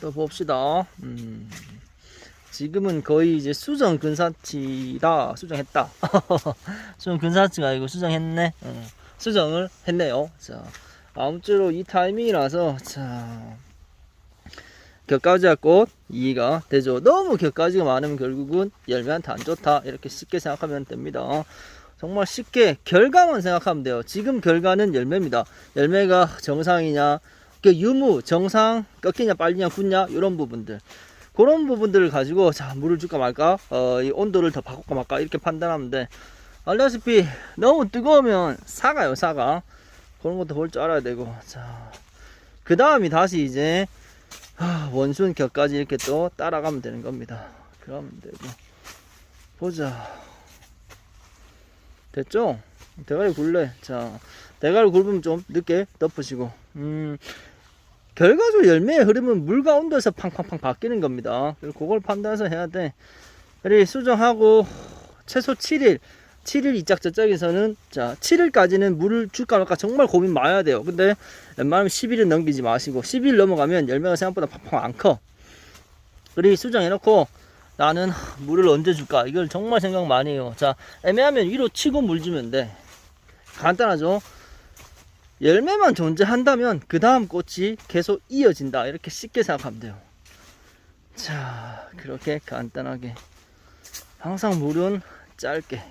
또 봅시다. 음, 지금은 거의 이제 수정 근사치다. 수정했다. 수정 근사치가 아니고 수정했네. 어, 수정을 했네요. 자, 아무쪼록 이 타이밍이라서, 자, 격가지와 꽃 이해가 되죠. 너무 격가지가 많으면 결국은 열매한테 안 좋다. 이렇게 쉽게 생각하면 됩니다. 정말 쉽게 결과만 생각하면 돼요. 지금 결과는 열매입니다. 열매가 정상이냐, 그 유무, 정상, 꺾이냐, 빨리냐, 굳냐, 이런 부분들. 그런 부분들을 가지고, 자, 물을 줄까 말까, 어, 이 온도를 더 바꿀까 말까, 이렇게 판단하면 돼. 알다시피, 너무 뜨거우면 사가요, 사가. 그런 것도 볼 줄 알아야 되고, 자. 그 다음이 다시 이제, 아, 원순 격까지 이렇게 또 따라가면 되는 겁니다. 그러면 되고. 보자. 됐죠? 대가리 굴래. 자, 대가리 굴으면 좀 늦게 덮으시고. 음, 결과적으로 열매의 흐름은 물과 온도에서 팡팡팡 바뀌는 겁니다. 그걸 판단해서 해야 돼. 그리 수정하고 최소 7일, 7일 이짝 저짝에서는 자 7일까지는 물을 줄까 말까 정말 고민 많이 해야 돼요. 근데 웬만하면 10일은 넘기지 마시고 10일 넘어가면 열매가 생각보다 팡팡 안 커. 그리 수정해놓고 나는 물을 언제 줄까? 이걸 정말 생각 많이 해요. 자, 애매하면 위로 치고 물 주면 돼. 간단하죠? 열매만 존재한다면 그 다음 꽃이 계속 이어진다. 이렇게 쉽게 생각하면 돼요. 자, 그렇게 간단하게. 항상 물은 짧게.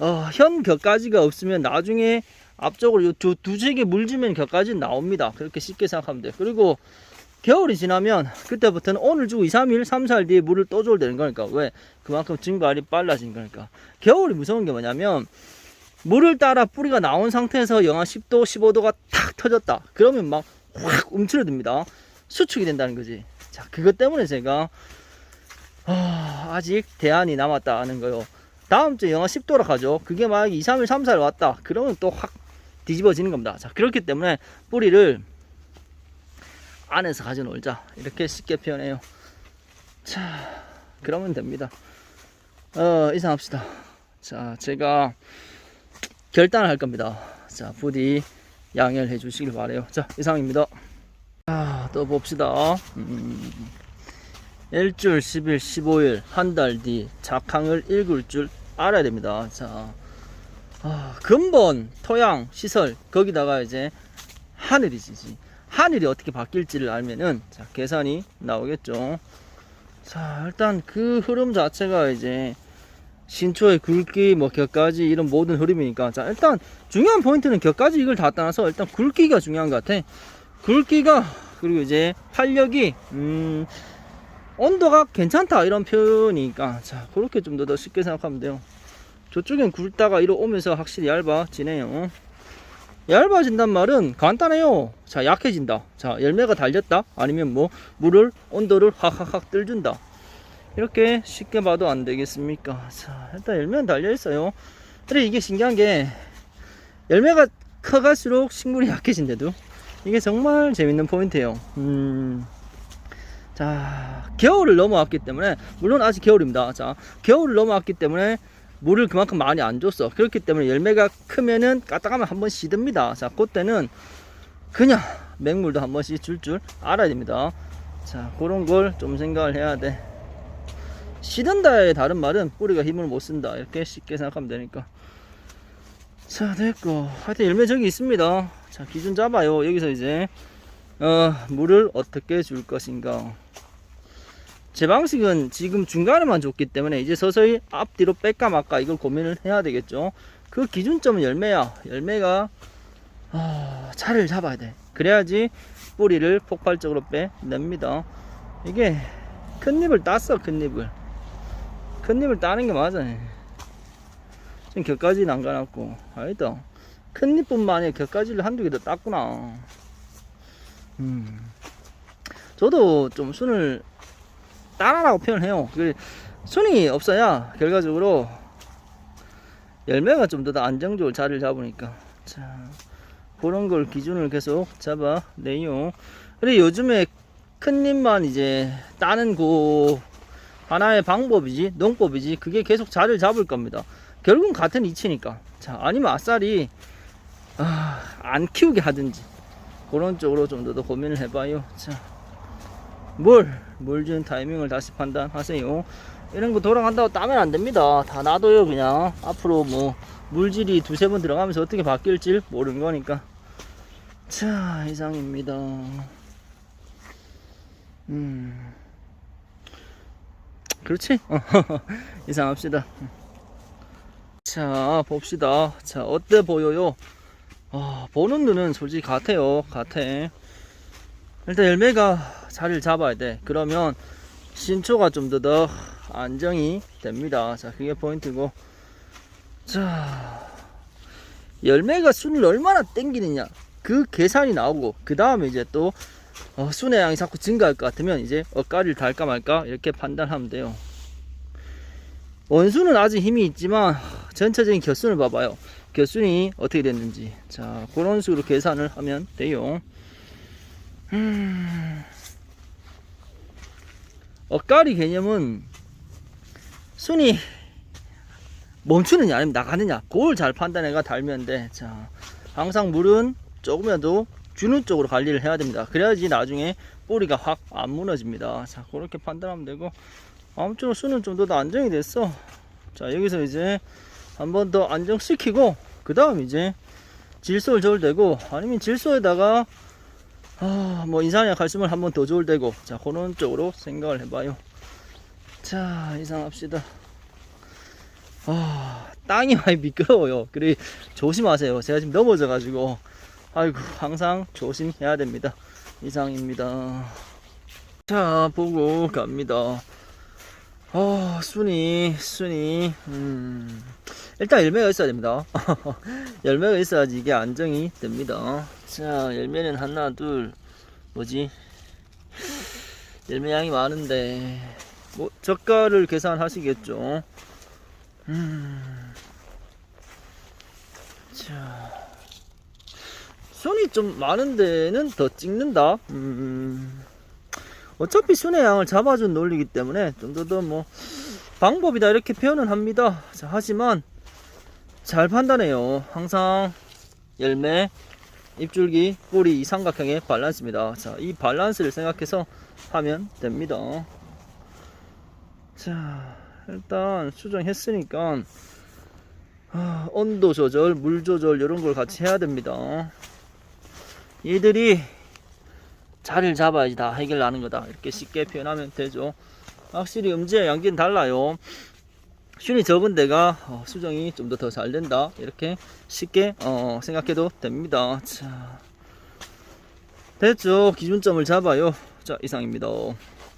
어, 현 격가지가 없으면 나중에 앞쪽으로 요두 세개 물 주면 격가지 나옵니다. 그렇게 쉽게 생각하면 돼요. 그리고 겨울이 지나면 그때부터는 오늘 주고 2, 3일, 3, 4일 뒤에 물을 또 줘야 되는 거니까 왜? 그만큼 증발이 빨라진 거니까 겨울이 무서운 게 뭐냐면 물을 따라 뿌리가 나온 상태에서 영하 10도, 15도가 탁 터졌다. 그러면 막 확 움츠러듭니다. 수축이 된다는 거지. 자 그것 때문에 제가 아, 아직 대안이 남았다 하는 거요. 다음 주에 영하 10도로 가죠. 그게 만약 2, 3일, 3, 4일 왔다. 그러면 또 확 뒤집어지는 겁니다. 자 그렇기 때문에 뿌리를 안에서 가져 놀자. 이렇게 쉽게 표현해요. 자 그러면 됩니다. 어 이상합시다. 자 제가 결단을 할 겁니다. 자 부디 양해를 해 주시길 바래요. 자 이상입니다. 자또 봅시다. 음, 일주일 10일 15일 한 달 뒤 작황을 읽을 줄 알아야 됩니다. 자 아, 근본 토양 시설 거기다가 이제 하늘이지 하늘이 어떻게 바뀔지를 알면은 자, 계산이 나오겠죠. 자, 일단 그 흐름 자체가 이제 신초의 굵기, 뭐 격까지 이런 모든 흐름이니까 자, 일단 중요한 포인트는 격까지 이걸 다 떠나서 일단 굵기가 중요한 것 같아. 굵기가 그리고 이제 활력이 음 온도가 괜찮다 이런 표현이니까 자, 그렇게 좀 더 쉽게 생각하면 돼요. 저쪽엔 굵다가 이러 오면서 확실히 얇아지네요. 얇아진단 말은 간단해요. 자, 약해진다. 자, 열매가 달렸다. 아니면 뭐, 물을, 온도를 확확확 뜰준다. 이렇게 쉽게 봐도 안 되겠습니까? 자, 일단 열매는 달려 있어요. 근데 이게 신기한 게, 열매가 커갈수록 식물이 약해진대도. 이게 정말 재밌는 포인트예요. 음. 자, 겨울을 넘어왔기 때문에, 물론 아직 겨울입니다. 자, 겨울을 넘어왔기 때문에, 물을 그만큼 많이 안 줬어. 그렇기 때문에 열매가 크면은 까딱하면 한 번씩 시듭니다. 자, 그때는 그냥 맹물도 한 번씩 줄줄 알아야 됩니다. 자, 그런 걸 좀 생각을 해야 돼. 시든다의 다른 말은 뿌리가 힘을 못 쓴다. 이렇게 쉽게 생각하면 되니까. 자, 됐고. 하여튼 열매 저기 있습니다. 자, 기준 잡아요. 여기서 이제, 어, 물을 어떻게 줄 것인가. 제 방식은 지금 중간에만 줬기 때문에 이제 서서히 앞뒤로 뺄까 말까 이걸 고민을 해야 되겠죠. 그 기준점은 열매야. 열매가 아, 차를 잡아야 돼. 그래야지 뿌리를 폭발적으로 빼냅니다. 이게 큰 잎을 땄어, 큰 잎을. 큰 잎을 따는 게 맞아. 지금 격까지는 안 가놨고. 아니다. 큰 잎뿐만 아니라 격까지를 한두 개 더 땄구나. 음. 저도 좀 순을 따라라고 표현해요. 그 순이 없어야 결과적으로 열매가 좀 더 안정적으로 자리를 잡으니까 자 그런 걸 기준을 계속 잡아내요. 그래 요즘에 큰 잎만 이제 따는 그 하나의 방법이지 농법이지 그게 계속 자리를 잡을 겁니다. 결국은 같은 이치니까 자 아니면 아싸리 아, 안 키우게 하든지 그런 쪽으로 좀 더 고민을 해봐요. 자. 물, 물 주는 타이밍을 다시 판단하세요. 이런 거 돌아간다고 따면 안 됩니다. 다 놔둬요, 그냥. 앞으로 뭐, 물질이 두세 번 들어가면서 어떻게 바뀔지 모르는 거니까. 자, 이상입니다. 음. 그렇지? 이상합시다. 자, 봅시다. 자, 어때 보여요? 아, 보는 눈은 솔직히 같아요. 같아. 일단 열매가 자리를 잡아야 돼. 그러면 신초가 좀 더 더 안정이 됩니다. 자, 그게 포인트고. 자, 열매가 순을 얼마나 땡기느냐. 그 계산이 나오고, 그 다음에 이제 또, 어, 순의 양이 자꾸 증가할 것 같으면 이제 엇가리를 달까 말까 이렇게 판단하면 돼요. 원수는 아직 힘이 있지만 전체적인 곁순을 봐봐요. 곁순이 어떻게 됐는지. 자, 그런 식으로 계산을 하면 돼요. 음. 엇가리 개념은 순이 멈추느냐 아니면 나가느냐 그걸 잘 판단해가 달면 돼. 자, 항상 물은 조금이라도 주는 쪽으로 관리를 해야 됩니다. 그래야지 나중에 뿌리가 확 안 무너집니다. 자, 그렇게 판단하면 되고 아무쪼록 수는 좀 더 안정이 됐어. 자, 여기서 이제 한 번 더 안정시키고 그 다음 이제 질소를 저울대고 아니면 질소에다가 아, 뭐 인산이나 칼슘을 한 번 더 저울대고 자, 그런 쪽으로 생각을 해봐요. 자, 이상합시다. 아, 땅이 많이 미끄러워요. 그래 조심하세요. 제가 지금 넘어져 가지고 아이고 항상 조심해야 됩니다. 이상입니다. 자, 보고 갑니다. 어, 순이, 순이, 음, 일단 열매가 있어야 됩니다. 열매가 있어야지 이게 안정이 됩니다. 자, 열매는 하나, 둘, 뭐지? 열매 양이 많은데, 뭐, 저가를 계산하시겠죠. 음, 자, 순이 좀 많은 데는 더 찍는다. 음, 어차피 순의 양을 잡아준 논리이기 때문에 좀 더 더 뭐 방법이다 이렇게 표현은 합니다. 자, 하지만 잘 판단해요. 항상 열매, 잎줄기, 뿌리 이 삼각형의 밸런스입니다. 자, 이 밸런스를 생각해서 하면 됩니다. 자, 일단 수정했으니까 아, 온도 조절, 물 조절 이런 걸 같이 해야 됩니다. 얘들이 자리를 잡아야지 다 해결 나는 거다. 이렇게 쉽게 표현하면 되죠. 확실히 음지와 양기는 달라요. 슌이 적은 데가 어, 수정이 좀 더 더 잘 된다. 이렇게 쉽게 어, 생각해도 됩니다. 자, 됐죠. 기준점을 잡아요. 자, 이상입니다.